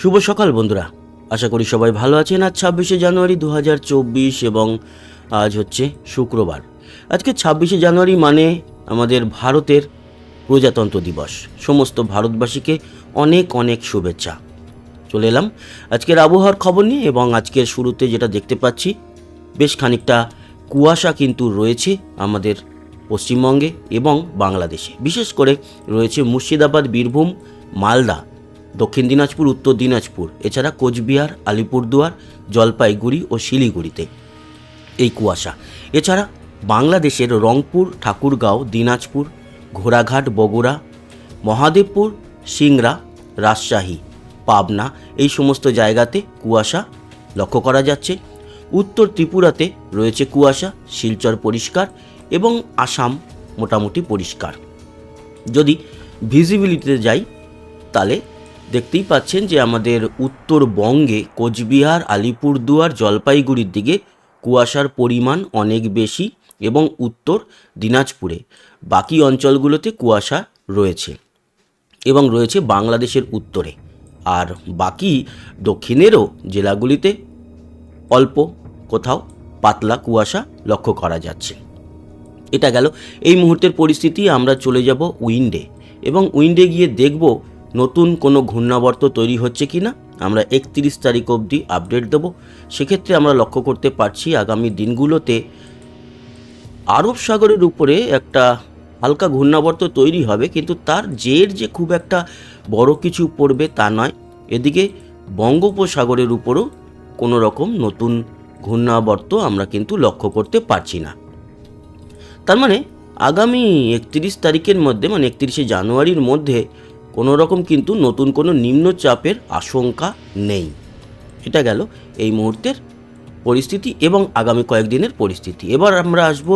শুভ সকাল বন্ধুরা। আশা করি সবাই ভালো আছেন। আজ ছাব্বিশে জানুয়ারি দু হাজার চব্বিশ এবং আজ হচ্ছে শুক্রবার। আজকে ছাব্বিশে জানুয়ারি মানে আমাদের ভারতের প্রজাতন্ত্র দিবস। সমস্ত ভারতবাসীকে অনেক অনেক শুভেচ্ছা। চলে এলাম আজকের আবহাওয়ার খবর নিয়ে এবং আজকের শুরুতে যেটা দেখতে পাচ্ছি, বেশ খানিকটা কুয়াশা কিন্তু রয়েছে আমাদের পশ্চিমবঙ্গে এবং বাংলাদেশে। বিশেষ করে রয়েছে মুর্শিদাবাদ, বীরভূম, মালদা। দক্ষিণ দিনাজপুর, উত্তর দিনাজপুর, এছাড়া কোচবিহার, আলিপুরদুয়ার, জলপাইগুড়ি ও শিলিগুড়িতে এই কুয়াশা। এছাড়া বাংলাদেশের রংপুর, ঠাকুরগাঁও, দিনাজপুর, ঘোড়াঘাট, বগুড়া, মহাদেবপুর, সিংড়া, রাজশাহী, পাবনা এই সমস্ত জায়গাতে কুয়াশা লক্ষ্য করা যাচ্ছে। উত্তর ত্রিপুরাতে রয়েছে কুয়াশা, শিলচর পরিষ্কার এবং আসাম মোটামুটি পরিষ্কার। যদি ভিজিবিলিটিতে যাই, তাহলে দেখতেই পাচ্ছেন যে আমাদের উত্তরবঙ্গে কোচবিহার, আলিপুরদুয়ার, জলপাইগুড়ির দিকে কুয়াশার পরিমাণ অনেক বেশি এবং উত্তর দিনাজপুরে। বাকি অঞ্চলগুলোতে কুয়াশা রয়েছে এবং রয়েছে বাংলাদেশের উত্তরে। আর বাকি দক্ষিণেরও জেলাগুলিতে অল্প কোথাও পাতলা কুয়াশা লক্ষ্য করা যাচ্ছে। এটা গেল। এই মুহূর্তের পরিস্থিতি আমরা চলে যাব উইন্ডে এবং উইন্ডে গিয়ে দেখব নতুন কোনো ঘূর্ণাবর্ত তৈরি হচ্ছে কি না, আমরা একত্রিশ তারিখ অবধি আপডেট দেব। সেক্ষেত্রে আমরা লক্ষ্য করতে পারছি আগামী দিনগুলোতে আরব সাগরের উপরে একটা হালকা ঘূর্ণাবর্ত তৈরি হবে, কিন্তু তার জের যে খুব একটা বড় কিছু পড়বে তা নয়। এদিকে বঙ্গোপসাগরের উপরও কোনো রকম নতুন ঘূর্ণাবর্ত আমরা কিন্তু লক্ষ্য করতে পারছি না। তার মানে আগামী একত্রিশ তারিখের মধ্যে মানে একত্রিশে জানুয়ারির মধ্যে কোনো রকম কিন্তু নতুন কোনো নিম্নচাপের আশঙ্কা নেই। এটা গেল এই মুহূর্তের পরিস্থিতি এবং আগামী কয়েকদিনের পরিস্থিতি। এবার আমরা আসব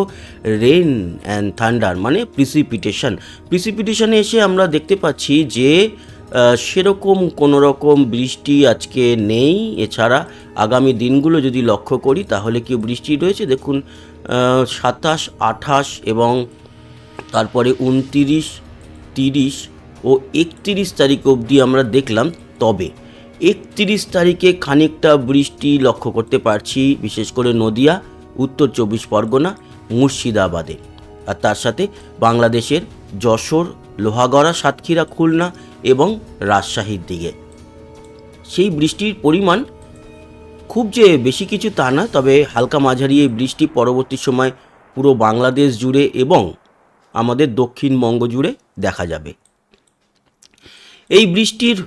রেন অ্যান্ড থান্ডার মানে প্রিসিপিটেশন প্রিসিপিটেশনে এসে আমরা দেখতে পাচ্ছি যে সেরকম কোনো রকম বৃষ্টি আজকে নেই। এছাড়া আগামী দিনগুলো যদি লক্ষ্য করি, তাহলে কি বৃষ্টি রয়েছে? দেখুন সাতাশ, আঠাশ এবং তারপরে উনতিরিশ, তিরিশ ও একত্রিশ তারিখ অবধি আমরা দেখলাম তবে। একত্রিশ তারিখে খানিকটা বৃষ্টি লক্ষ্য করতে পারছি, বিশেষ করে নদিয়া, উত্তর চব্বিশ পরগনা, মুর্শিদাবাদে। আর তার সাথে বাংলাদেশের যশোর, লোহাগড়া, সাতক্ষীরা, খুলনা এবং রাজশাহীর দিকে। সেই বৃষ্টির পরিমাণ খুব যে বেশি কিছু তা না, তবে হালকা মাঝারি এই বৃষ্টি পরবর্তী সময় পুরো বাংলাদেশ জুড়ে এবং আমাদের দক্ষিণবঙ্গ জুড়ে দেখা যাবে। এই বৃষ্টির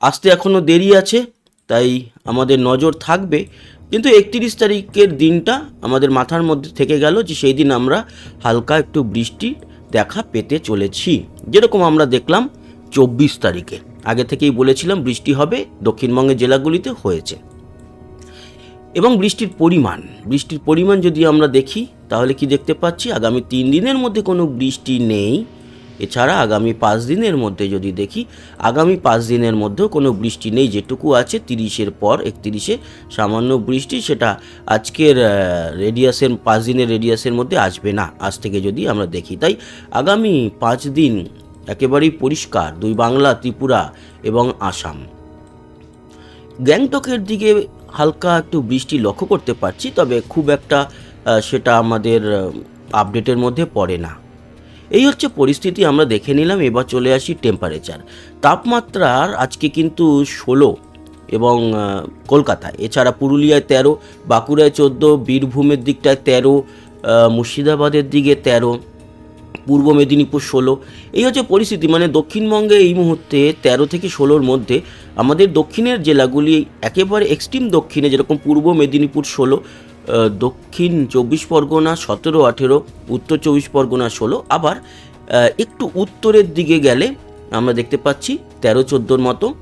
আসতে এখনও দেরি আছে, তাই আমাদের নজর থাকবে। কিন্তু একত্রিশ তারিখের দিনটা আমাদের মাথার মধ্যে থেকে গেল যে সেই দিন আমরা হালকা একটু বৃষ্টি দেখা পেতে চলেছি। যেরকম আমরা দেখলাম চব্বিশ তারিখে। আগে থেকেই বলেছিলাম বৃষ্টি হবে, দক্ষিণবঙ্গের জেলাগুলিতে হয়েছে। এবং বৃষ্টির পরিমাণ বৃষ্টির পরিমাণ যদি আমরা দেখি, তাহলে কি দেখতে পাচ্ছি? আগামী তিন দিনের মধ্যে কোনো বৃষ্টি নেই। এছাড়া আগামী পাঁচ দিনের মধ্যে যদি দেখি, আগামী পাঁচ দিনের মধ্যেও কোনো বৃষ্টি নেই, যেটুকু আছে তিরিশের পর, একত্রিশে সামান্য বৃষ্টি, সেটা আজকের রেডিয়াসের পাঁচ দিনের রেডিয়াসের মধ্যে আসবে না, আজ থেকে যদি আমরা দেখি। তাই আগামী পাঁচ দিন একেবারেই পরিষ্কার, দুই বাংলা, ত্রিপুরা এবং আসাম। গ্যাংটকের দিকে হালকা একটু বৃষ্টি লক্ষ্য করতে পারছি, তবে খুব একটা সেটা আমাদের আপডেটের মধ্যে পড়ে না। এই হচ্ছে পরিস্থিতি, আমরা দেখে নিলাম, এবার চলে আসি টেম্পারেচার তাপমাত্রার আজকে কিন্তু ষোলো এবং কলকাতায়, এছাড়া পুরুলিয়ায় তেরো, বাঁকুড়ায় চোদ্দ, বীরভূমের দিকটায় তেরো মুর্শিদাবাদের দিকে তেরো, পূর্ব মেদিনীপুর ষোলো। এই হচ্ছে পরিস্থিতি মানে দক্ষিণবঙ্গে এই মুহূর্তে তেরো থেকে ষোলোর মধ্যে আমাদের দক্ষিণের জেলাগুলি একেবারে এক্সট্রিম দক্ষিণে, যেরকম পূর্ব মেদিনীপুর ষোলো দক্ষিণ চব্বিশ পরগনা সতেরো, আঠেরো, উত্তর চব্বিশ পরগনা ষোলো, আবার একটু উত্তরের দিকে গেলে আমরা দেখতে পাচ্ছি তেরো, চোদ্দোর মতো,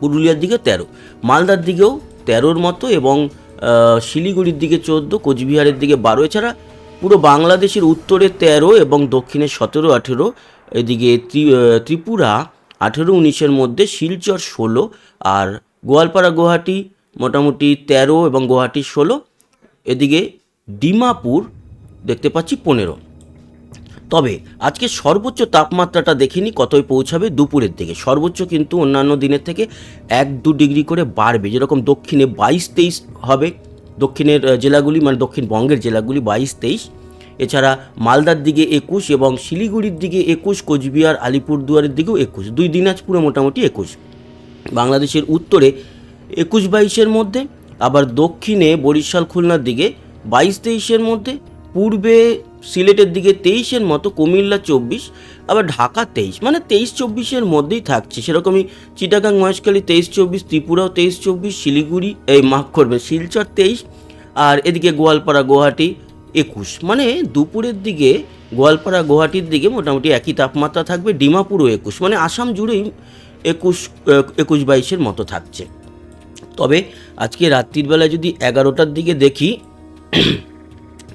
পুরুলিয়ার দিকে তেরো, মালদার দিকেও তেরোর মতো এবং শিলিগুড়ির দিকে চোদ্দ, কোচবিহারের দিকে বারো, এছাড়া পুরো বাংলাদেশের উত্তরে তেরো এবং দক্ষিণে সতেরো, আঠেরো, এদিকে ত্রি- ত্রিপুরা আঠেরো, উনিশের মধ্যে, শিলচর ষোলো, আর গোয়ালপাড়া, গুয়াহাটি মোটামুটি তেরো এবং গুয়াহাটি ষোলো এদিকে ডিমাপুর দেখতে পাচ্ছি পনেরো। তবে আজকে সর্বোচ্চ তাপমাত্রাটা দেখিনি কতই পৌঁছাবে দুপুরের দিকে। সর্বোচ্চ কিন্তু অন্যান্য দিনের থেকে এক দু ডিগ্রি করে বাড়বে। যেরকম দক্ষিণে বাইশ তেইশ হবে, দক্ষিণের জেলাগুলি মানে দক্ষিণবঙ্গের জেলাগুলি বাইশ তেইশ। এছাড়া মালদার দিকে একুশ এবং শিলিগুড়ির দিকে একুশ, কোচবিহার, আলিপুরদুয়ারের দিকেও একুশ। দুই দিনাজপুরে মোটামুটি একুশ। বাংলাদেশের উত্তরে একুশ বাইশের মধ্যে আবার দক্ষিণে বরিশাল খুলনার দিকে বাইশ তেইশের মধ্যে, পূর্বে সিলেটের দিকে তেইশের মতো, কুমিল্লা চব্বিশ, আবার ঢাকা তেইশ। মানে তেইশ চব্বিশের মধ্যেই থাকছে। সেরকমই চিটাগাং, মহেশখালী তেইশ চব্বিশ, ত্রিপুরাও তেইশ চব্বিশ, শিলিগুড়ি, এই মাফ করবে শিলচর তেইশ, আর এদিকে গোয়ালপাড়া, গুয়াহাটি একুশ। মানে দুপুরের দিকে গোয়ালপাড়া, গুয়াহাটির দিকে মোটামুটি একই তাপমাত্রা থাকবে, ডিমাপুরও একুশ। মানে আসাম জুড়েই একুশ একুশ বাইশের মতো থাকছে। তবে আজকে রাত্রির বেলায় যদি এগারোটার দিকে দেখি,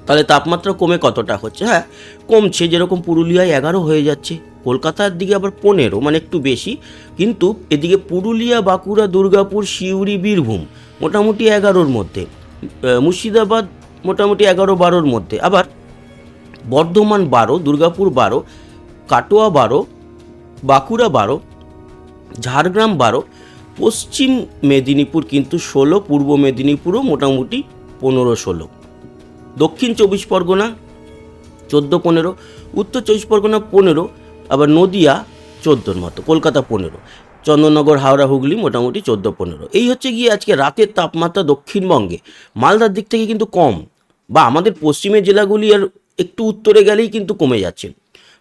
তাহলে তাপমাত্রা কমে কতটা হচ্ছে? হ্যাঁ কমছে, যেরকম পুরুলিয়ায় এগারো হয়ে যাচ্ছে, কলকাতার দিকে আবার পনেরো মানে একটু বেশি। কিন্তু এদিকে পুরুলিয়া, বাঁকুড়া, দুর্গাপুর, সিউড়ি, বীরভূম মোটামুটি এগারোর মধ্যে মুর্শিদাবাদ মোটামুটি এগারো বারোর মধ্যে। আবার বর্ধমান বারো, দুর্গাপুর বারো, কাটোয়া বারো, বাঁকুড়া বারো, ঝাড়গ্রাম বারো পশ্চিম মেদিনীপুর কিন্তু ষোলো, পূর্ব মেদিনীপুরও মোটামুটি পনেরো, ষোলো। দক্ষিণ চব্বিশ পরগনা চোদ্দ, পনেরো। উত্তর চব্বিশ পরগনা পনেরো, আবার নদিয়া চোদ্দোর মতো, কলকাতা পনেরো। চন্দননগর, হাওড়া, হুগলি মোটামুটি চোদ্দ, পনেরো। এই হচ্ছে গিয়ে আজকে রাতের তাপমাত্রা দক্ষিণবঙ্গে। মালদার দিক থেকে কিন্তু কম, বা আমাদের পশ্চিমের জেলাগুলি আর একটু উত্তরে গেলেই কিন্তু কমে যাচ্ছে।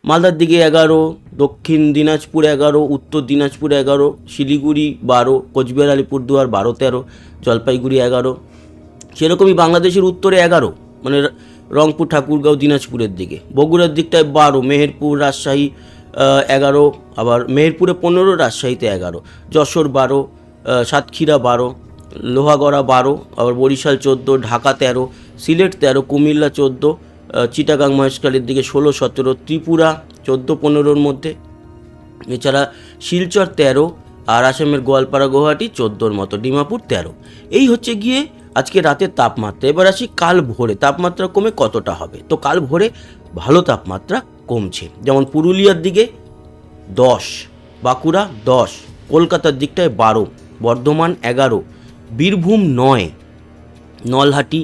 মালদার দিকে এগারো, দক্ষিণ দিনাজপুর এগারো, উত্তর দিনাজপুর এগারো, শিলিগুড়ি বারো, কোচবিহার, আলিপুরদুয়ার বারো, তেরো, জলপাইগুড়ি এগারো। সেরকমই বাংলাদেশের উত্তরে এগারো মানে রংপুর, ঠাকুরগাঁও, দিনাজপুরের দিকে। বগুড়ার দিকটায় বারো, মেহেরপুর, রাজশাহী এগারো, আবার মেহেরপুরে পনেরো, রাজশাহীতে এগারো, যশোর বারো সাতক্ষীরা বারো, লোহাগড়া বারো, আবার বরিশাল চোদ্দ, ঢাকা তেরো, সিলেট তেরো, কুমিল্লা চোদ্দ চিটাগাং মহেশখালীর দিকে ষোলো, সতেরো, ত্রিপুরা, চোদ্দ, পনেরোর মধ্যে। এছাড়া শিলচর তেরো আর আসামের গোয়ালপাড়া, গুয়াহাটি চোদ্দোর মতো, ডিমাপুর তেরো। এই হচ্ছে গিয়ে আজকে রাতের তাপমাত্রা। এবার আসি কাল ভোরে, তাপমাত্রা কমে কতটা হবে? তো কাল ভোরে ভালো তাপমাত্রা কমছে। যেমন পুরুলিয়ার দিকে দশ, বাঁকুড়া দশ, কলকাতার দিকটায় বারো, বর্ধমান এগারো, বীরভূম নয়, নলহাটি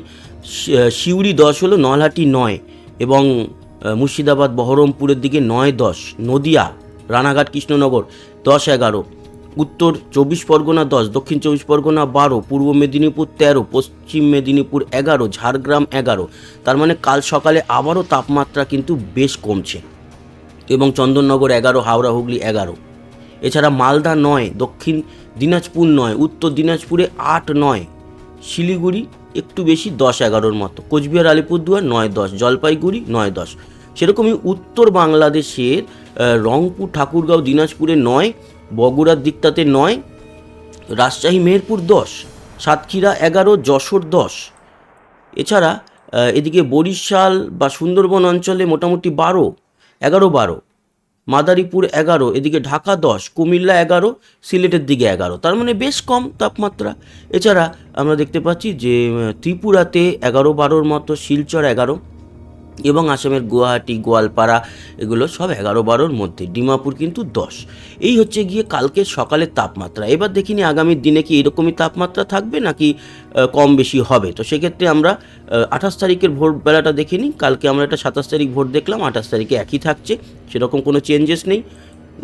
শি- সিউড়ি দশ হলো নলহাটি নয় এবং মুর্শিদাবাদ বহরমপুরের দিকে নয় দশ, নদিয়া, রানাঘাট, কৃষ্ণনগর দশ এগারো, উত্তর চব্বিশ পরগনা দশ, দক্ষিণ চব্বিশ পরগনা বারো, পূর্ব মেদিনীপুর তেরো, পশ্চিম মেদিনীপুর এগারো, ঝাড়গ্রাম এগারো। তার মানে কাল সকালে আবারও তাপমাত্রা কিন্তু বেশ কমছে এবং চন্দননগর এগারো, হাওড়া, হুগলি এগারো। এছাড়া মালদা নয়, দক্ষিণ দিনাজপুর নয়, উত্তর দিনাজপুরে আট, নয়, শিলিগুড়ি একটু বেশি দশ এগারোর মতো। কোচবিহার, আলিপুরদুয়ার নয় দশ, জলপাইগুড়ি নয় দশ। সেরকমই উত্তর বাংলাদেশের রংপুর, ঠাকুরগাঁও, দিনাজপুরে নয়, বগুড়ার দিকটাতে নয়, রাজশাহী, মেহেরপুর দশ, সাতক্ষীরা এগারো, যশোর দশ। এছাড়া এদিকে বরিশাল বা সুন্দরবন অঞ্চলে মোটামুটি বারো, এগারো বারো। মাদারীপুর এগারো, এদিকে ঢাকা দশ, কুমিল্লা এগারো, সিলেটের দিকে এগারো। তার মানে বেশ কম তাপমাত্রা। এছাড়া আমরা দেখতে পাচ্ছি যে ত্রিপুরাতে এগারো বারোর মতো, শিলচর এগারো। এবং আসামের গুয়াহাটি, গোয়ালপাড়া এগুলো সব এগারো বারোর মধ্যে, ডিমাপুর কিন্তু দশ। এই হচ্ছে গিয়ে কালকে সকালের তাপমাত্রা। এবার দেখিনি আগামী দিনে কি এরকমই তাপমাত্রা থাকবে নাকি কম বেশি হবে? তো সেক্ষেত্রে আমরা আঠাশ তারিখের ভোরবেলাটা দেখে নিই। কালকে আমরা একটা সাতাশ তারিখ ভোট দেখলাম, আঠাশ তারিখে একই থাকছে, সেরকম কোনো চেঞ্জেস নেই।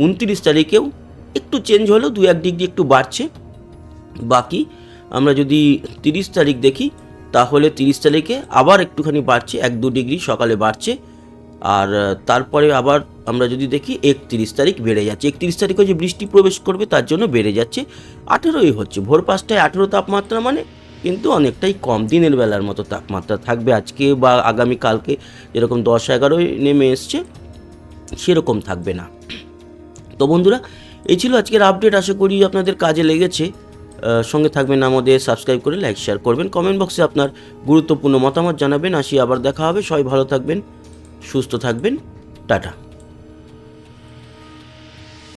উনত্রিশ তারিখেও একটু চেঞ্জ হলেও দু এক ডিগ্রি একটু বাড়ছে। বাকি আমরা যদি তিরিশ তারিখ দেখি তাহলে তিরিশ তারিখে আবার একটুখানি বাড়ছে, এক দু ডিগ্রি সকালে বাড়ছে। আর তারপরে আবার আমরা যদি দেখি একত্রিশ তারিখ বেড়ে যাচ্ছে। একত্রিশ তারিখে যে বৃষ্টি প্রবেশ করবে তার জন্য বেড়ে যাচ্ছে। আঠেরোই হচ্ছে। ভোর পাঁচটায় আঠেরো তাপমাত্রা মানে কিন্তু অনেকটাই কম। দিনের বেলার মতো তাপমাত্রা থাকবে। আজকে বা আগামী কালকে যেরকম দশ এগারোয় নেমে এসছে, সেরকম থাকবে না। তো বন্ধুরা, এই ছিল আজকের আপডেট আশা করি আপনাদের কাজে লেগেছে। সঙ্গে থাকবেন আমাদের সাবস্ক্রাইব করে লাইক শেয়ার করবেন। কমেন্ট বক্সে আপনার গুরুত্বপূর্ণ মতামত জানাবেন। আসি আবার দেখা হবে। সবাই ভালো থাকবেন, সুস্থ থাকবেন। টাটা।